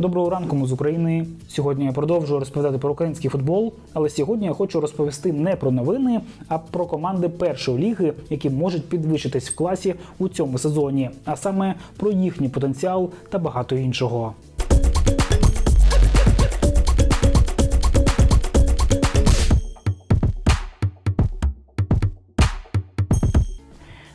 Доброго ранку ми з України. Сьогодні я продовжую розповідати про український футбол, але сьогодні я хочу розповісти не про новини, а про команди першої ліги, які можуть підвищитись в класі у цьому сезоні, а саме про їхній потенціал та багато іншого.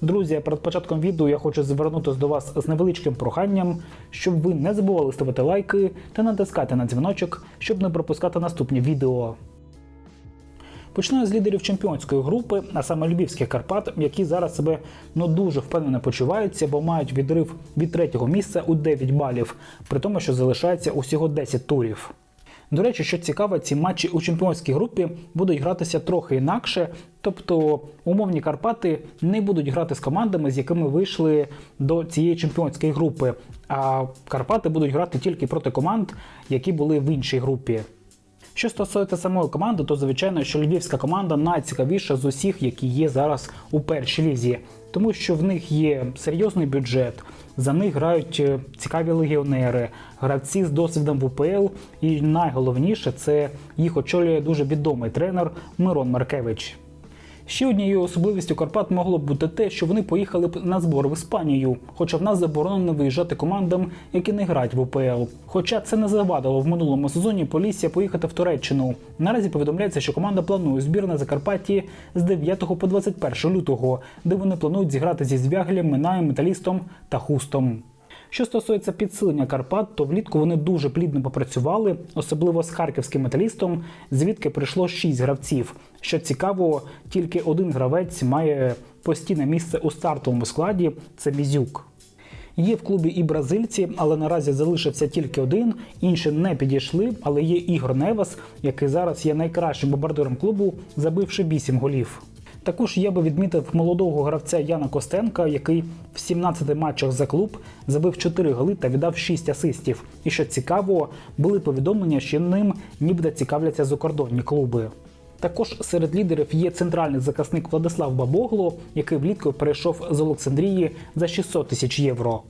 Друзі, перед початком відео я хочу звернутися до вас з невеличким проханням, щоб ви не забували ставити лайки та натискати на дзвіночок, щоб не пропускати наступні відео. Почну з лідерів чемпіонської групи, а саме Львівських Карпат, які зараз себе ну дуже впевнено почуваються, бо мають відрив від третього місця у 9 балів, при тому, що залишається усього 10 турів. До речі, що цікаво, ці матчі у чемпіонській групі будуть гратися трохи інакше. Тобто умовні Карпати не будуть грати з командами, з якими вийшли до цієї чемпіонської групи. А Карпати будуть грати тільки проти команд, які були в іншій групі. Що стосується самої команди, то звичайно, що львівська команда найцікавіша з усіх, які є зараз у першій лізі, тому що в них є серйозний бюджет, за них грають е, цікаві легіонери, гравці з досвідом в УПЛ, і найголовніше це їх очолює дуже відомий тренер Мирон Маркевич. Ще однією особливістю Карпат могло б бути те, що вони поїхали б на збор в Іспанію, хоча в нас заборонено виїжджати командам, які не грають в УПЛ. Хоча це не завадило в минулому сезоні Полісся поїхати в Туреччину. Наразі повідомляється, що команда планує збір на Закарпатті з 9 по 21 лютого, де вони планують зіграти зі звягелем, Минаєм, металістом та хустом. Що стосується підсилення Карпат, то влітку вони дуже плідно попрацювали, особливо з харківським металістом, звідки прийшло 6 гравців. Що цікаво, тільки один гравець має постійне місце у стартовому складі це Мізюк. Є в клубі і бразильці, але наразі залишився тільки один. Інші не підійшли, але є Ігор Невас, який зараз є найкращим бомбардиром клубу, забивши 8 голів. Також я би відмітив молодого гравця Яна Костенка, який в 17 матчах за клуб забив 4 голи та віддав 6 асистів. І що цікаво, були повідомлення, що ним нібито цікавляться закордонні клуби. Також серед лідерів є центральний захисник Владислав Бабогло, який влітку перейшов з Олександрії за 600 тисяч євро.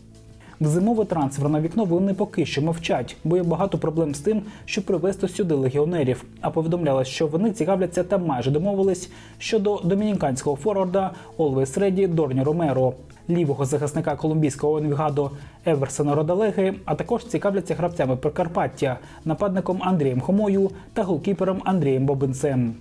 В зимове трансферне вікно вони поки що мовчать, бо є багато проблем з тим, щоб привезти сюди легіонерів. А повідомляли, що вони цікавляться та майже домовились щодо домініканського форварда Always Ready Дорні Ромеро, лівого захисника колумбійського Енвігадо Еверсона Родалеги, а також цікавляться гравцями Прикарпаття, нападником Андрієм Хомою та голкіпером Андрієм Бобинцем.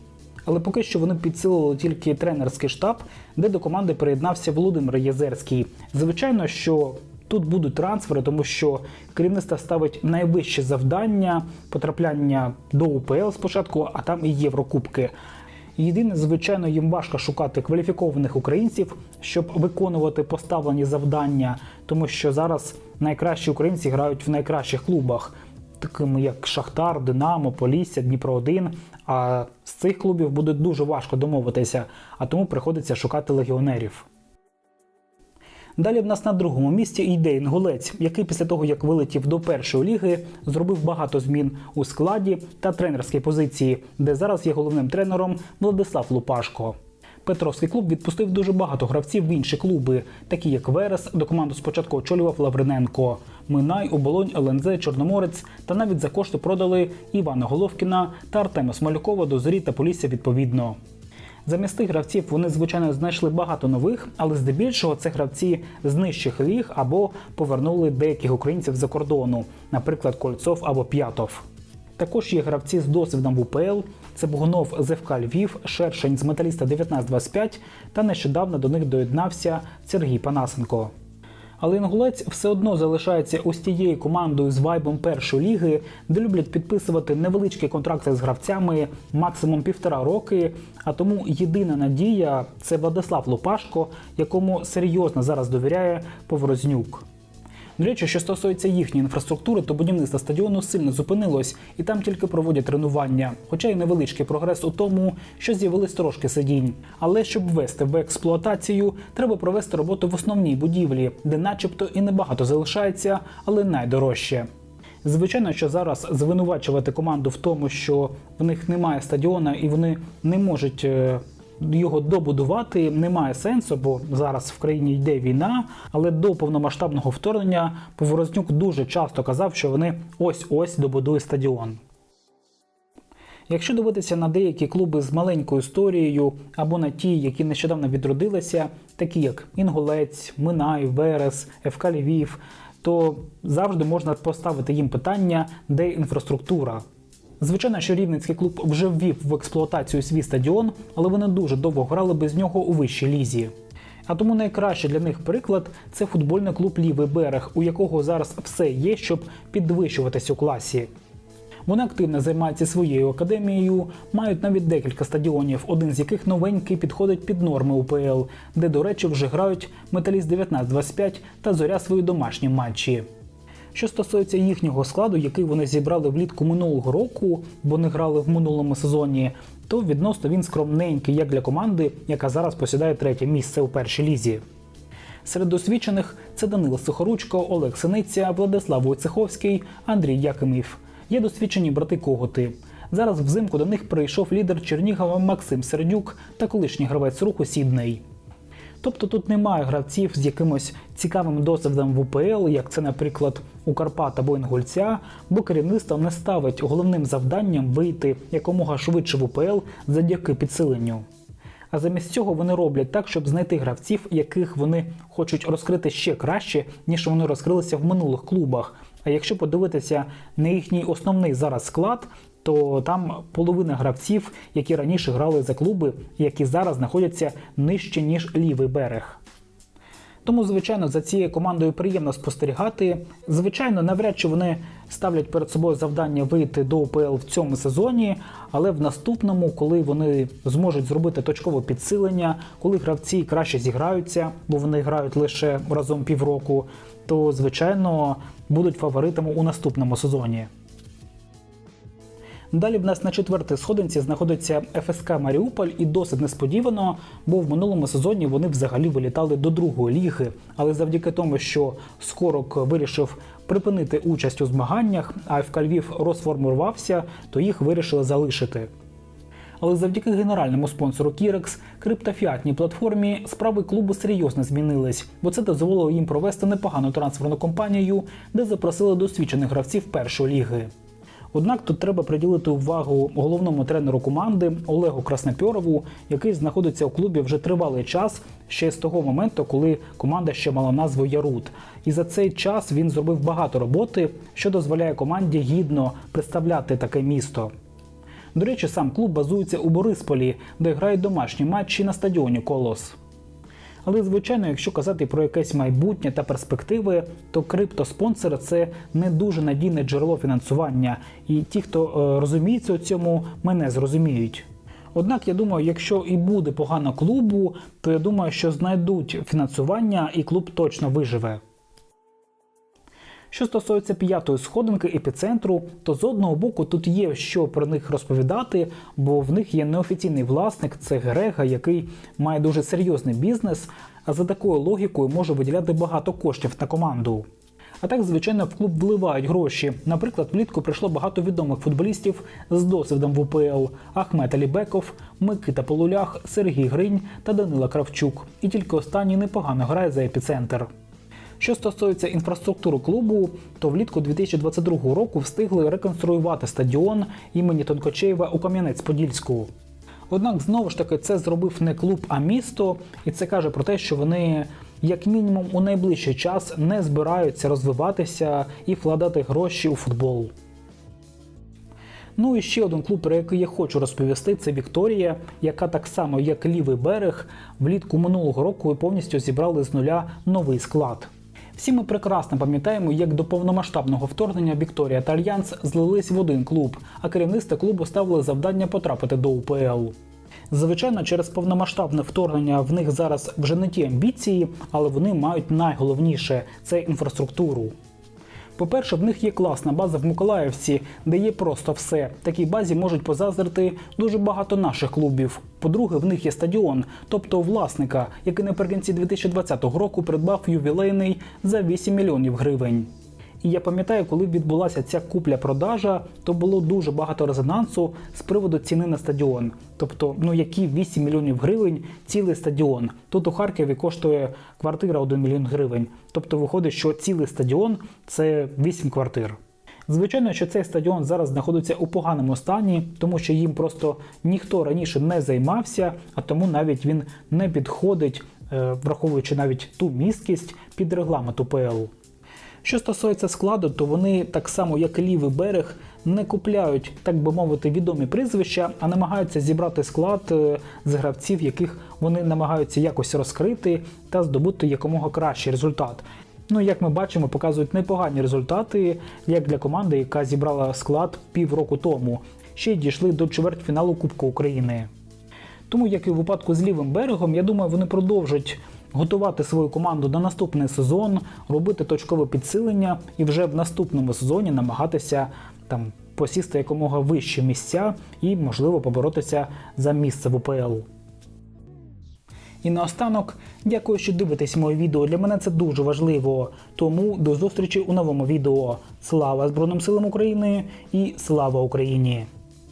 Але поки що вони підсилили тільки тренерський штаб, де до команди приєднався Володимир Єзерський. Звичайно, що тут будуть трансфери, тому що керівництво ставить найвище завдання потрапляння до УПЛ спочатку, а там і Єврокубки. Єдине, звичайно, їм важко шукати кваліфікованих українців, щоб виконувати поставлені завдання, тому що зараз найкращі українці грають в найкращих клубах, такими як Шахтар, Динамо, Полісся, Дніпро 1 А з цих клубів буде дуже важко домовитися, а тому приходиться шукати легіонерів. Далі в нас на другому місці йде інгулець, який після того, як вилетів до першої ліги, зробив багато змін у складі та тренерській позиції, де зараз є головним тренером Владислав Лупашко. Петровський клуб відпустив дуже багато гравців в інші клуби, такі як Верес, до команду спочатку очолював Лавриненко, Минай, Оболонь, ЛНЗ, Чорноморець та навіть за кошти продали Івана Головкіна та Артема Смолякова до зорі та Полісся відповідно. Замість тих гравців вони, звичайно, знайшли багато нових, але здебільшого це гравці з нижчих ліг або повернули деяких українців за кордону, наприклад, Кольцов або П'ятов. Також є гравці з досвідом в УПЛ. Це Богунов з ФК Львів, Шершень з металіста 1925 та нещодавно до них доєднався Сергій Панасенко. Але інгулець все одно залишається ось тією командою з вайбом першої ліги, де люблять підписувати невеличкі контракти з гравцями максимум півтора роки. А тому єдина надія це Владислав Лупашко, якому серйозно зараз довіряє Поворознюк. До речі, що стосується їхньої інфраструктури, то будівництво стадіону сильно зупинилось, і там тільки проводять тренування. Хоча й невеличкий прогрес у тому, що з'явились трошки сидінь. Але щоб ввести в експлуатацію, треба провести роботу в основній будівлі, де, начебто, і небагато залишається, але найдорожче. Звичайно, що зараз звинувачувати команду в тому, що в них немає стадіона і вони не можуть е, його добудувати немає сенсу, бо зараз в країні йде війна. Але до повномасштабного вторгнення Поворознюк дуже часто казав, що вони ось-ось добудують стадіон. Якщо дивитися на деякі клуби з маленькою історією або на ті, які нещодавно відродилися, такі як Інгулець, Минай, Верес, ФК Львів, то завжди можна поставити їм питання, де інфраструктура. Звичайно, що рівненський клуб вже ввів в експлуатацію свій стадіон, але вони дуже довго грали без нього у вищій лізі. А тому найкращий для них приклад це футбольний клуб Лівий берег, у якого зараз все є, щоб підвищуватись у класі. Вони активно займаються своєю академією, мають навіть декілька стадіонів, один з яких новенький підходить під норми УПЛ, де, до речі, вже грають Металіст 1925 та зоря свої домашні матчі. Що стосується їхнього складу, який вони зібрали влітку минулого року, бо не грали в минулому сезоні, то відносно він скромненький як для команди, яка зараз посідає третє місце у першій лізі. Серед досвідчених це Данило Сухоручко, Олег Синиця, Владислав Войцеховський, Андрій Якимів. Є досвідчені брати Коготи. Зараз взимку до них прийшов лідер Чернігова Максим Сердюк та колишній гравець руху Сідней. Тобто тут немає гравців з якимось цікавим досвідом в УПЛ, як це, наприклад, у Карпат або Інгульця, бо керівництво не ставить головним завданням вийти якомога швидше в УПЛ завдяки підсиленню. А замість цього вони роблять так, щоб знайти гравців, яких вони хочуть розкрити ще краще, ніж вони розкрилися в минулих клубах. А якщо подивитися на їхній основний зараз склад, то там половина гравців, які раніше грали за клуби, які зараз знаходяться нижче ніж лівий берег. Тому, звичайно, за цією командою приємно спостерігати. Звичайно, навряд чи вони ставлять перед собою завдання вийти до УПЛ в цьому сезоні, але в наступному, коли вони зможуть зробити точкове підсилення, коли гравці краще зіграються, бо вони грають лише разом півроку, то звичайно будуть фаворитами у наступному сезоні. Далі в нас на четвертій сходинці знаходиться ФСК Маріуполь, і досить несподівано, бо в минулому сезоні вони взагалі вилітали до другої ліги. Але завдяки тому, що Скорок вирішив припинити участь у змаганнях, а ФК Львів розформувався, то їх вирішили залишити. Але завдяки генеральному спонсору Кірекс, криптофіатній платформі, справи клубу серйозно змінились, бо це дозволило їм провести непогану трансферну кампанію, де запросили досвідчених гравців першої ліги. Однак тут треба приділити увагу головному тренеру команди Олегу Краснопьорову, який знаходиться у клубі вже тривалий час, ще з того моменту, коли команда ще мала назву Ярут. І за цей час він зробив багато роботи, що дозволяє команді гідно представляти таке місто. До речі, сам клуб базується у Борисполі, де грають домашні матчі на стадіоні Колос. Але, звичайно, якщо казати про якесь майбутнє та перспективи, то криптоспонсори це не дуже надійне джерело фінансування, і ті, хто е, розуміється у цьому, мене зрозуміють. Однак я думаю, якщо і буде погано клубу, то я думаю, що знайдуть фінансування і клуб точно виживе. Що стосується п'ятої сходинки епіцентру, то з одного боку тут є що про них розповідати, бо в них є неофіційний власник, це Герега, який має дуже серйозний бізнес, а за такою логікою може виділяти багато коштів на команду. А так, звичайно, в клуб вливають гроші. Наприклад, влітку прийшло багато відомих футболістів з досвідом в УПЛ: Ахмет Алібеков, Микита Полулях, Сергій Гринь та Данила Кравчук. І тільки останній непогано грає за епіцентр. Що стосується інфраструктури клубу, то влітку 2022 року встигли реконструювати стадіон імені Тонкочеєва у Кам'янець-Подільську. Однак знову ж таки це зробив не клуб, а місто, і це каже про те, що вони, як мінімум, у найближчий час не збираються розвиватися і вкладати гроші у футбол. Ну і ще один клуб, про який я хочу розповісти, це Вікторія, яка так само, як лівий берег, влітку минулого року повністю зібрали з нуля новий склад. Всі ми прекрасно пам'ятаємо, як до повномасштабного вторгнення Вікторія та Альянс злились в один клуб, а керівництво клубу ставили завдання потрапити до УПЛ. Звичайно, через повномасштабне вторгнення в них зараз вже не ті амбіції, але вони мають найголовніше це інфраструктуру. По-перше, в них є класна база в Миколаївці, де є просто все. Такій базі можуть позазрити дуже багато наших клубів. По-друге, в них є стадіон, тобто власника, який наприкінці 2020 року придбав ювілейний за 8 мільйонів гривень. І я пам'ятаю, коли відбулася ця купля-продажа, то було дуже багато резонансу з приводу ціни на стадіон. Тобто, ну які 8 мільйонів гривень цілий стадіон. Тут у Харкові коштує квартира 1 мільйон гривень. Тобто виходить, що цілий стадіон це 8 квартир. Звичайно, що цей стадіон зараз знаходиться у поганому стані, тому що їм просто ніхто раніше не займався, а тому навіть він не підходить, е, враховуючи навіть ту місткість під регламент УПЛ. Що стосується складу, то вони так само, як лівий берег, не купляють, так би мовити, відомі прізвища, а намагаються зібрати склад е, з гравців, яких вони намагаються якось розкрити та здобути якомога кращий результат. Ну, як ми бачимо, показують непогані результати, як для команди, яка зібрала склад півроку тому. Ще й дійшли до чвертьфіналу Кубку України. Тому, як і в випадку з лівим берегом, я думаю, вони продовжать готувати свою команду на наступний сезон, робити точкове підсилення і вже в наступному сезоні намагатися там посісти якомога вищі місця і, можливо, поборотися за місце в УПЛ. І наостанок, дякую, що дивитесь моє відео. Для мене це дуже важливо. Тому до зустрічі у новому відео. Слава Збройним силам України і слава Україні!